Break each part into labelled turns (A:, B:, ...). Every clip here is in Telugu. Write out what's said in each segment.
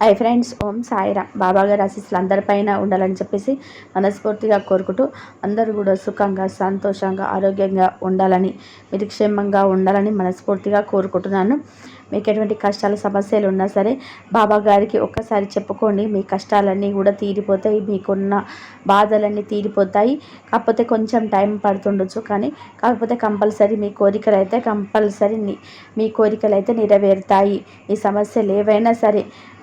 A: Hi friends Om Sairam. బాబా గారి ఆశీస్సులు అందరిపైన ఉండాలని చెప్పేసి మనస్ఫూర్తిగా కోరుకుంటూ అందరూ కూడా సుఖంగా సంతోషంగా ఆరోగ్యంగా ఉండాలని మీరు క్షేమంగా ఉండాలని మనస్ఫూర్తిగా కోరుకుంటున్నాను. మీకు ఎటువంటి కష్టాలు సమస్యలు ఉన్నా సరే బాబా గారికి ఒక్కసారి చెప్పుకోండి. మీ కష్టాలన్నీ కూడా తీరిపోతాయి మీకున్న బాధలన్నీ తీరిపోతాయి. కాకపోతే కొంచెం టైం పడుతుండొచ్చు కానీ కాకపోతే కంపల్సరీ మీ కోరికలు అయితే కంపల్సరీ మీ కోరికలు అయితే నెరవేరుతాయి. ఈ సమస్యలు ఏవైనా సరే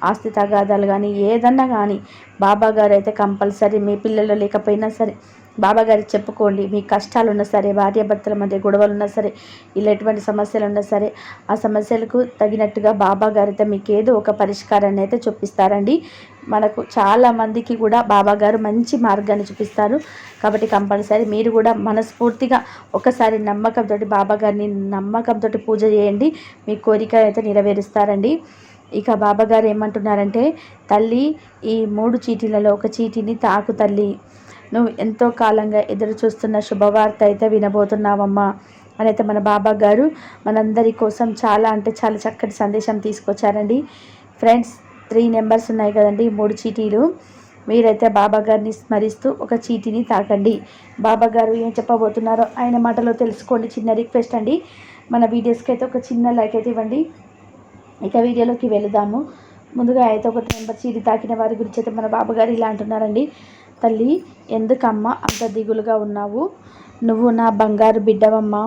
A: ఆస్తి తగాదాలు కానీ ఏదన్నా కానీ బాబా గారు అయితే కంపల్సరీ మీ పిల్లలు లేకపోయినా సరే బాబాగారికి చెప్పుకోండి మీ కష్టాలు ఉన్నా సరే భార్యాభర్తల మధ్య గొడవలు ఉన్నా సరే ఇలా ఎటువంటి సమస్యలు ఉన్నా సరే ఆ సమస్యలకు తగినట్టుగా బాబాగారితో మీకు ఏదో ఒక పరిష్కారాన్ని అయితే చూపిస్తారండి. మనకు చాలా మందికి కూడా బాబాగారు మంచి మార్గాన్ని చూపిస్తారు. కాబట్టి కంపల్సరీ మీరు కూడా మనస్ఫూర్తిగా ఒకసారి నమ్మకంతో బాబాగారిని నమ్మకంతో పూజ చేయండి. మీ కోరిక అయితే నెరవేరుస్తారండి. ఇక బాబాగారు ఏమంటున్నారంటే తల్లి ఈ మూడు చీటీలలో ఒక చీటీని తాకు తల్లి. నువ్వు ఎంతో కాలంగా ఎదురు చూస్తున్న శుభవార్త అయితే వినబోతున్నావమ్మా. అని అయితే మన బాబా గారు మనందరి కోసం చాలా అంటే చాలా చక్కటి సందేశం తీసుకొచ్చారండి. ఫ్రెండ్స్ త్రీ నెంబర్స్ ఉన్నాయి కదండి మూడు చీటీలు. మీరైతే బాబా గారిని స్మరిస్తూ ఒక చీటీని తాకండి. బాబా గారు ఏం చెప్పబోతున్నారో ఆయన మాటలో తెలుసుకోండి. చిన్న రిక్వెస్ట్ అండి. మన వీడియోస్కి అయితే ఒక చిన్న లైక్ అయితే ఇవ్వండి. ఇక వీడియోలోకి వెళదాము. ముందుగా అయితే ఒక నెంబర్ చీటీ తాకిన వారి గురించి అయితే మన బాబుగారు ఇలా అంటున్నారండి. తల్లి ఎందుకమ్మా అంత దిగులుగా ఉన్నావు? నువ్వు నా బంగారు బిడ్డవమ్మా.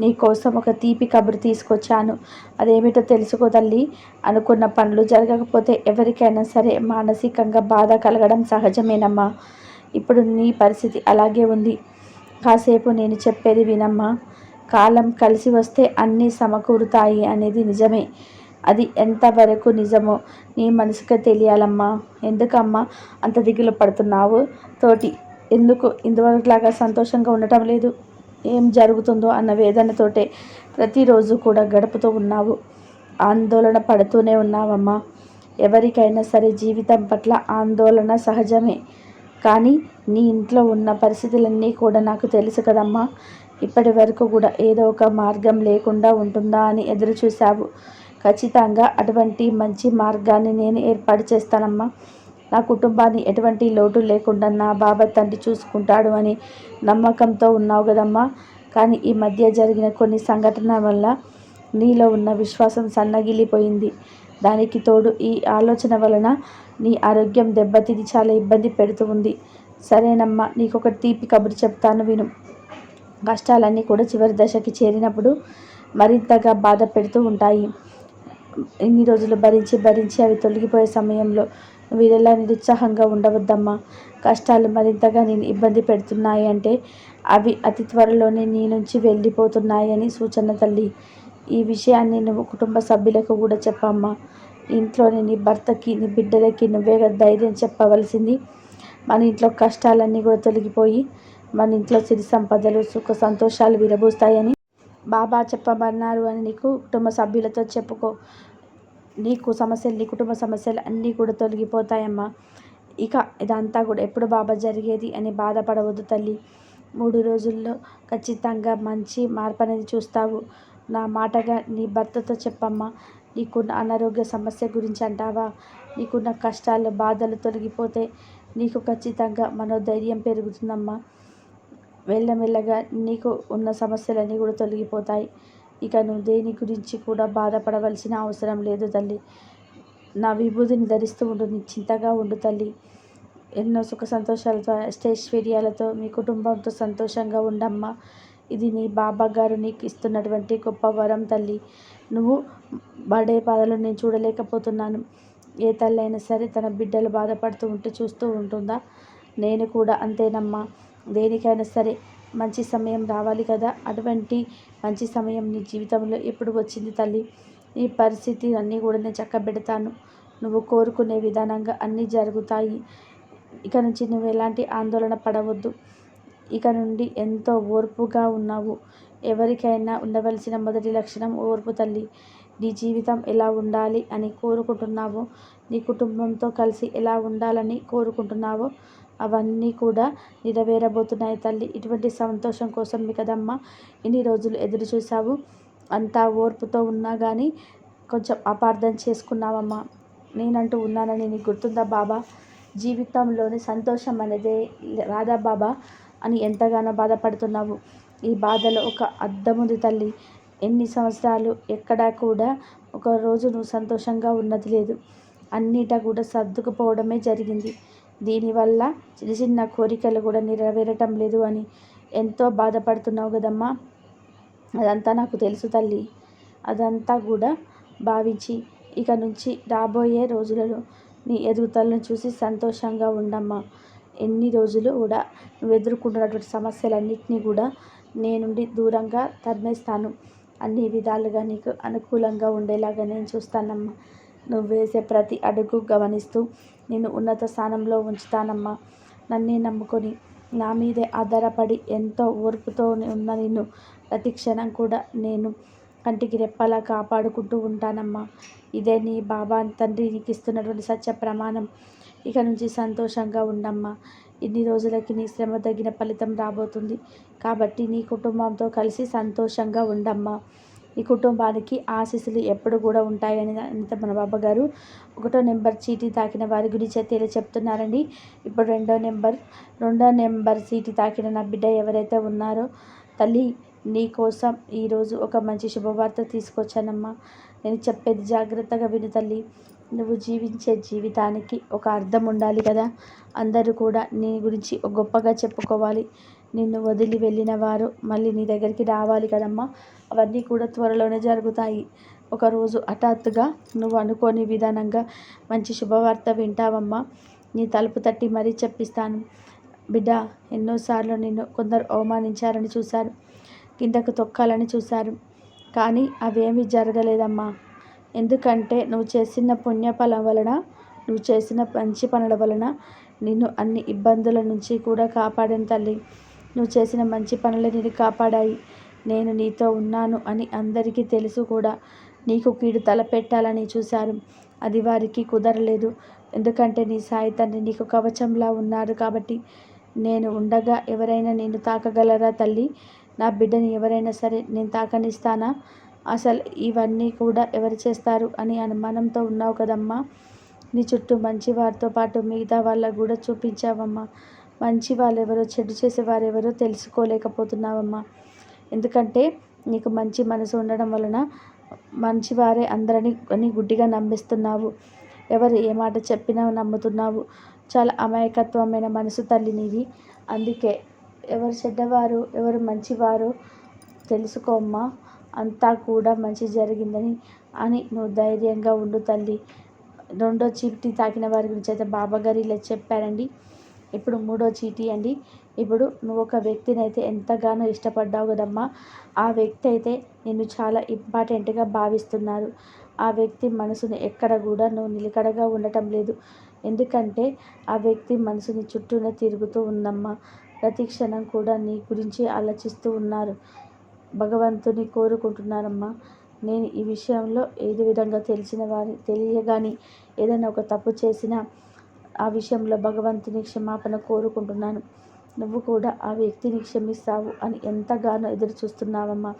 A: నీ కోసం ఒక తీపి కబురు తీసుకొచ్చాను. అదేమిటో తెలుసుకో తల్లి. అనుకున్న పనులు జరగకపోతే ఎవరికైనా సరే మానసికంగా బాధ కలగడం సహజమేనమ్మా. ఇప్పుడు నీ పరిస్థితి అలాగే ఉంది. కాసేపు నేను చెప్పేది వినమ్మా. కాలం కలిసి వస్తే అన్నీ సమకూరుతాయి అనేది నిజమే. అది ఎంతవరకు నిజమో నీ మనసుకే తెలియాలమ్మా. ఎందుకమ్మా అంత దిగులు పడుతున్నావు? తోటి ఎందుకు ఇందువరకులాగా సంతోషంగా ఉండటం లేదు? ఏం జరుగుతుందో అన్న వేదనతోటే ప్రతిరోజు కూడా గడుపుతూ ఉన్నావు. ఆందోళన పడుతూనే ఉన్నావమ్మా. ఎవరికైనా సరే జీవితం పట్ల ఆందోళన సహజమే. కానీ నీ ఇంట్లో ఉన్న పరిస్థితులన్నీ కూడా నాకు తెలుసు కదమ్మా. ఇప్పటి వరకు కూడా ఏదో ఒక మార్గం లేకుండా ఉంటుందా అని ఎదురు చూశావు ఖచ్చితంగా అటువంటి మంచి మార్గాన్ని నేను ఏర్పాటు చేస్తానమ్మా. నా కుటుంబాన్ని ఎటువంటి లోటు లేకుండా నా బాబా తండ్రి చూసుకుంటాడు అని నమ్మకంతో ఉన్నావు కదమ్మా. కానీ ఈ మధ్య జరిగిన కొన్ని సంఘటనల వల్ల నీలో ఉన్న విశ్వాసం సన్నగిలిపోయింది. దానికి తోడు ఈ ఆలోచన వలన నీ ఆరోగ్యం దెబ్బతిని చాలా ఇబ్బంది పెడుతూ ఉంది. సరేనమ్మా నీకు ఒక తీపి కబురు చెప్తాను విను. కష్టాలన్నీ కూడా చివరి దశకి చేరినప్పుడు మరింతగా బాధ పెడుతూ ఉంటాయి. ఇన్ని రోజులు భరించి భరించి అవి తొలగిపోయే సమయంలో వీరెలా నిరుత్సాహంగా ఉండవద్దమ్మా? కష్టాలు మరింతగా నేను ఇబ్బంది పెడుతున్నాయి అంటే అవి అతి త్వరలోనే నీ నుంచి వెళ్ళిపోతున్నాయని సూచన తల్లి. ఈ విషయాన్ని నువ్వు కుటుంబ సభ్యులకు కూడా చెప్పమ్మా. ఇంట్లోని నీ భర్తకి నీ బిడ్డలకి నువ్వే ధైర్యం చెప్పవలసింది. మన ఇంట్లో కష్టాలన్నీ కూడా తొలగిపోయి మన ఇంట్లో సిరి సంపదలు సుఖ సంతోషాలు విరబూస్తాయని బాబా చెప్పమన్నారు అని నీకు కుటుంబ సభ్యులతో చెప్పుకో. నీకు సమస్యలు నీ కుటుంబ సమస్యలు అన్నీ కూడా తొలగిపోతాయమ్మా. ఇక ఇదంతా కూడా ఎప్పుడు బాబా జరిగేది అని బాధపడవద్దు తల్లి. మూడు రోజుల్లో ఖచ్చితంగా మంచి మార్పు అనేది చూస్తావు. నా మాటగా నీ భర్తతో చెప్పమ్మా. నీకున్న అనారోగ్య సమస్య గురించి అంటావా? నీకున్న కష్టాలు బాధలు తొలగిపోతే నీకు ఖచ్చితంగా మనోధైర్యం పెరుగుతుందమ్మా. మెల్లమెల్లగా నీకు ఉన్న సమస్యలన్నీ కూడా తొలగిపోతాయి. ఇక నువ్వు దేని గురించి కూడా బాధపడవలసిన అవసరం లేదు తల్లి. నా విభూతిని ధరిస్తూ ఉండు చింతగా ఉండు తల్లి. ఎన్నో సుఖ సంతోషాలతో అష్టైశ్వర్యాలతో మీ కుటుంబంతో సంతోషంగా ఉండమ్మా. ఇది నీ బాబా గారు నీకు ఇస్తున్నటువంటి గొప్ప వరం తల్లి. నువ్వు బడే బాధలు నేను చూడలేకపోతున్నాను. ఏ తల్లి అయినా సరే తన బిడ్డలు బాధపడుతూ ఉంటే చూస్తూ ఉంటుందా? నేను కూడా అంతేనమ్మా. దేనికైనా సరే మంచి సమయం రావాలి కదా. అటువంటి మంచి సమయం నీ జీవితంలో ఎప్పుడు వచ్చింది తల్లి? ఈ పరిస్థితి అన్నీ కూడా నేను చక్కబెడతాను. నువ్వు కోరుకునే విధానంగా అన్నీ జరుగుతాయి. ఇక నుంచి నువ్వు ఎలాంటి ఆందోళన పడవద్దు. ఇక నుండి ఎంతో ఓర్పుగా ఉన్నావు. ఎవరికైనా ఉండవలసిన మొదటి లక్షణం ఓర్పు తల్లి. నీ జీవితం ఎలా ఉండాలి అని కోరుకుంటున్నావో నీ కుటుంబంతో కలిసి ఎలా ఉండాలని కోరుకుంటున్నావో అవన్నీ కూడా నెరవేరబోతున్నాయి తల్లి. ఇటువంటి సంతోషం కోసం మీ కదమ్మా ఇన్ని రోజులు ఎదురు చూసావు అంతా ఓర్పుతో ఉన్నా కానీ కొంచెం అపార్థం చేసుకున్నావమ్మా. నేనంటూ ఉన్నానని నీకు గుర్తుందా బాబా? జీవితంలోని సంతోషం అనేది రాదా బాబా? అని ఎంతగానో బాధపడుతున్నావు. ఈ బాధలో ఒక అర్థం ఉంది తల్లి. ఎన్ని సంవత్సరాలు ఎక్కడా కూడా ఒక రోజు నువ్వు సంతోషంగా ఉన్నది లేదు. అన్నిటా కూడా సర్దుకుపోవడమే జరిగింది. దీనివల్ల చిన్న చిన్న కోరికలు కూడా నెరవేరటం లేదు అని ఎంతో బాధపడుతున్నావు కదమ్మా. అదంతా నాకు తెలుసు తల్లి. అదంతా కూడా భావించి ఇక నుంచి రాబోయే రోజులలో నీ ఎదుగుదలను చూసి సంతోషంగా ఉండమ్మా. ఎన్ని రోజులు కూడా నువ్వు ఎదుర్కొంటున్నటువంటి సమస్యలన్నింటినీ కూడా నేనుండి దూరంగా తరిమేస్తాను. అన్ని విధాలుగా నీకు అనుకూలంగా ఉండేలాగా నేను చూస్తానమ్మా. నువ్వు వేసే ప్రతి అడుగు గమనిస్తూ నేను ఉన్నత స్థానంలో ఉంచుతానమ్మా. నన్నే నమ్ముకొని నా మీదే ఆధారపడి ఎంతో ఓర్పుతో ఉన్న నిన్ను ప్రతి క్షణం కూడా నేను కంటికి రెప్పలా కాపాడుకుంటూ ఉంటానమ్మా. ఇదే నీ బాబా తండ్రి నీకు ఇస్తున్నటువంటి సత్య ప్రమాణం. ఇక నుంచి సంతోషంగా ఉండమ్మా. ఇన్ని రోజులకి నీ శ్రమ తగిన ఫలితం రాబోతుంది. కాబట్టి నీ కుటుంబంతో కలిసి సంతోషంగా ఉండమ్మా. ఈ కుటుంబానికి ఆశీస్సులు ఎప్పుడు కూడా ఉంటాయని అనిత మన బాబా గారు ఒకటో నెంబర్ చీటీ తాకిన వారి గురించి అయితే చెప్తున్నారండి. ఇప్పుడు రెండో నెంబర్ రెండో నెంబర్ చీటీ తాకిన నా బిడ్డ ఎవరైతే ఉన్నారో తల్లి నీకోసం ఈరోజు ఒక మంచి శుభవార్త తీసుకొచ్చానమ్మా. నేను చెప్పేది జాగ్రత్తగా విను తల్లి. నువ్వు జీవించే జీవితానికి ఒక అర్థం ఉండాలి కదా. అందరూ కూడా నీ గురించి గొప్పగా చెప్పుకోవాలి. నిన్ను వదిలి వెళ్ళిన వారు మళ్ళీ నీ దగ్గరికి రావాలి కదమ్మా. అవన్నీ కూడా త్వరలోనే జరుగుతాయి. ఒకరోజు హఠాత్తుగా నువ్వు అనుకోని విధానంగా మంచి శుభవార్త వింటావమ్మా. నీ తలుపు తట్టి మరీ చెప్పిస్తాను. బిడ్డ ఎన్నోసార్లు నిన్ను కొందరు అవమానించారని చూశారు. కిందకు తొక్కాలని చూశారు. కానీ అవేమీ జరగలేదమ్మా. ఎందుకంటే నువ్వు చేసిన పుణ్యఫలం వలన నువ్వు చేసిన మంచి పనుల వలన నిన్ను అన్ని ఇబ్బందుల నుంచి కూడా కాపాడిన తల్లి. నువ్వు చేసిన మంచి పనులే నేను కాపాడాయి. నేను నీతో ఉన్నాను అని అందరికీ తెలుసు కూడా. నీకు కీడు తలపెట్టాలని చూశారు. అది వారికి కుదరలేదు. ఎందుకంటే నీ సాయి తండ్రి నీకు కవచంలా ఉన్నారు కాబట్టి నేను ఉండగా ఎవరైనా నేను తాకగలరా తల్లి? నా బిడ్డని ఎవరైనా సరే నేను తాకనిస్తానా? అసలు ఇవన్నీ కూడా ఎవరు చేస్తారు అని అనుమానంతో ఉన్నావు కదమ్మా? నీ చుట్టూ మంచి వారితో పాటు మిగతా వాళ్ళకు కూడా చూపించావమ్మా. మంచి వాళ్ళు ఎవరో చెడు చేసేవారు ఎవరో తెలుసుకోలేకపోతున్నావమ్మా. ఎందుకంటే నీకు మంచి మనసు ఉండడం వలన మంచివారే అందరినీ అని గుడ్డిగా నమ్మిస్తున్నావు. ఎవరు ఏ మాట చెప్పినా నమ్ముతున్నావు. చాలా అమాయకత్వమైన మనసు తల్లి నీది. అందుకే ఎవరు చెడ్డవారు ఎవరు మంచివారు తెలుసుకోమ్మా అంతా కూడా మంచి జరిగిందని అని నువ్వు ధైర్యంగా ఉండు తల్లి. రెండో చీటీ తాకిన వారి గురించి అయితే బాబాగారు ఇలా చెప్పారండి. ఇప్పుడు మూడో చీటీ అండి. ఇప్పుడు నువ్వు ఒక వ్యక్తిని అయితే ఎంతగానో ఇష్టపడ్డావు కదమ్మా. ఆ వ్యక్తి అయితే నిన్ను చాలా ఇంపార్టెంట్గా భావిస్తున్నారు. ఆ వ్యక్తి మనసుని ఎక్కడ కూడా నువ్వు నిలకడగా ఉండటం లేదు. ఎందుకంటే ఆ వ్యక్తి మనసుని చుట్టూనే తిరుగుతూ ఉందమ్మా. ప్రతి క్షణం కూడా నీ గురించి ఆలోచిస్తూ ఉన్నారు. భగవంతుని కోరుకుంటున్నారమ్మా. నేను ఈ విషయంలో ఏది విధంగా తెలిసిన వారి తెలియగాని ఏదైనా ఒక తప్పు చేసినా ఆ విషయంలో భగవంతుని క్షమాపణ కోరుకుంటున్నాను. నువ్వు కూడా ఆ వ్యక్తిని క్షమిస్తావు అని ఎంతగానో ఎదురు చూస్తున్నావమ్మా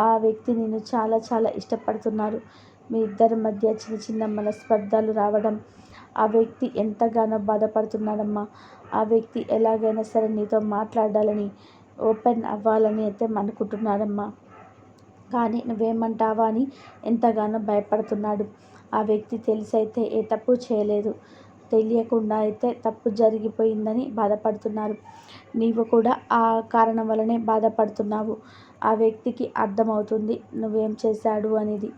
A: ఆ వ్యక్తి నేను చాలా చాలా ఇష్టపడుతున్నారు. మీ ఇద్దరి మధ్య చిన్న చిన్న మనస్పర్ధలు రావడం ఆ వ్యక్తి ఎంతగానో బాధపడుతున్నాడమ్మా. ఆ వ్యక్తి ఎలాగైనా సరే నీతో మాట్లాడాలని ఓపెన్ అవ్వాలని అయితే అనుకుంటున్నాడమ్మా. కానీ నువ్వేమంటావా అని ఎంతగానో భయపడుతున్నాడు. ఆ వ్యక్తి తెలిసి అయితే ఏ తప్పు చేయలేదు. తెలియకుండా అయితే తప్పు జరిగిపోయిందని బాధపడుతున్నారు. నీవు కూడా ఆ కారణం వల్లనే బాధపడుతున్నావు. ఆ వ్యక్తికి అర్థమవుతుంది నువ్వేం చేశాడు అనేది.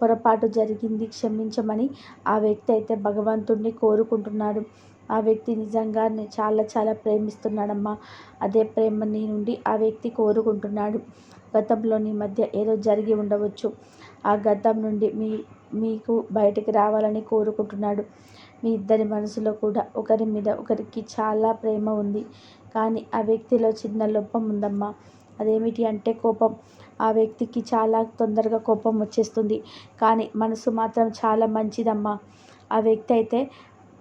A: పొరపాటు జరిగింది క్షమించమని ఆ వ్యక్తి అయితే భగవంతుణ్ణి కోరుకుంటున్నాడు. ఆ వ్యక్తి నిజంగా చాలా చాలా ప్రేమిస్తున్నాడమ్మా. అదే ప్రేమ నీ నుండి ఆ వ్యక్తి కోరుకుంటున్నాడు. గతంలో నీ మధ్య ఏదో జరిగి ఉండవచ్చు. ఆ గతం నుండి మీ మీకు బయటికి రావాలని కోరుకుంటున్నాడు. మీ ఇద్దరి మనసులో కూడా ఒకరి మీద ఒకరికి చాలా ప్రేమ ఉంది. కానీ ఆ వ్యక్తిలో చిన్న లోపం ఉందమ్మా. అదేమిటి అంటే కోపం. ఆ వ్యక్తికి చాలా తొందరగా కోపం వచ్చేస్తుంది. కానీ మనసు మాత్రం చాలా మంచిదమ్మా. ఆ వ్యక్తి అయితే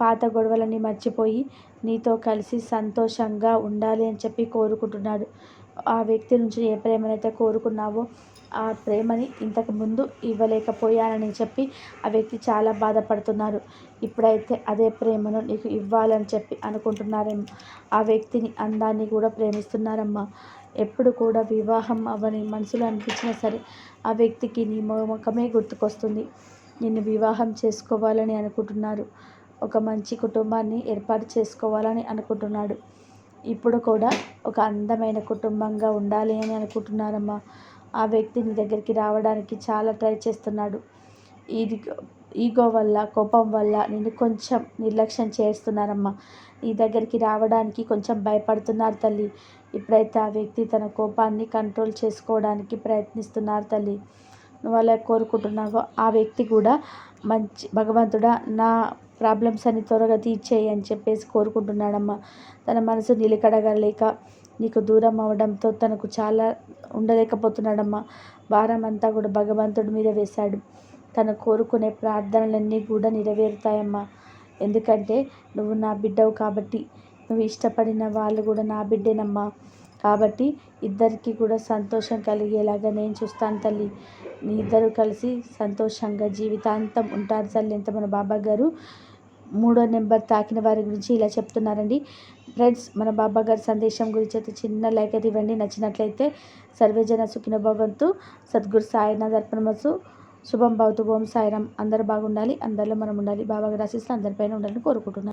A: పాత గొడవలని మర్చిపోయి నీతో కలిసి సంతోషంగా ఉండాలి అని చెప్పి కోరుకుంటున్నాడు. ఆ వ్యక్తి నుంచి ఏ ప్రేమనైతే కోరుకున్నావో ఆ ప్రేమని ఇంతకు ముందు ఇవ్వలేకపోయానని చెప్పి ఆ వ్యక్తి చాలా బాధపడుతున్నారు. ఇప్పుడైతే అదే ప్రేమను నీకు ఇవ్వాలని చెప్పి అనుకుంటున్నారేమో. ఆ వ్యక్తిని అందాన్ని కూడా ప్రేమిస్తున్నారమ్మా. ఎప్పుడు కూడా వివాహం అవ్వని మనసులో అనిపించినా సరే ఆ వ్యక్తికి నీ ముఖమే గుర్తుకొస్తుంది. నిన్ను వివాహం చేసుకోవాలని అనుకుంటున్నారు. ఒక మంచి కుటుంబాన్ని ఏర్పాటు చేసుకోవాలని అనుకుంటున్నాడు. ఇప్పుడు కూడా ఒక అందమైన కుటుంబంగా ఉండాలి అని అనుకుంటున్నారమ్మా. ఆ వ్యక్తి నీ దగ్గరికి రావడానికి చాలా ట్రై చేస్తున్నాడు. ఇది ఈగో వల్ల కోపం వల్ల నేను కొంచెం నిర్లక్ష్యం చేస్తున్నారమ్మా. నీ దగ్గరికి రావడానికి కొంచెం భయపడుతున్నారు తల్లి. ఇప్పుడైతే ఆ వ్యక్తి తన కోపాన్ని కంట్రోల్ చేసుకోవడానికి ప్రయత్నిస్తున్నారు తల్లి. నువ్వు అలా కోరుకుంటున్నావో ఆ వ్యక్తి కూడా మంచి భగవంతుడా నా ప్రాబ్లమ్స్ అన్ని త్వరగా తీర్చేయి అని చెప్పేసి కోరుకుంటున్నాడమ్మా. తన మనసు నిలకడగలేక నీకు దూరం అవడంతో తనకు చాలా ఉండలేకపోతున్నాడమ్మా. భారం అంతా కూడా భగవంతుడి మీద వేశాడు. తను కోరుకునే ప్రార్థనలన్నీ కూడా నెరవేరుతాయమ్మా. ఎందుకంటే నువ్వు నా బిడ్డవు కాబట్టి నువ్వు ఇష్టపడిన వాళ్ళు కూడా నా బిడ్డేనమ్మా. కాబట్టి ఇద్దరికి కూడా సంతోషం కలిగేలాగా నేను చూస్తాను తల్లి. మీ ఇద్దరు కలిసి సంతోషంగా జీవితాంతం ఉంటారు తల్లి ఎంత మన బాబా గారు. మూడో నెంబర్ తాకిన వారి గురించి ఇలా చెప్తున్నారండి. ఫ్రెండ్స్ మన బాబా గారి సందేశం గురించి అయితే చిన్న లైక్ అయితే ఇవ్వండి. నచ్చినట్లయితే సర్వేజన సుఖిన భవంతు సద్గురు సాయినాథ్ అర్పణమసు శుభం భవతు ఓం సాయిరామ్. అందరూ బాగుండాలి అందరిలో మనం ఉండాలి. బాబా గారి ఆశీస్సులు అందరిపైన ఉండాలని కోరుకుంటున్నాను.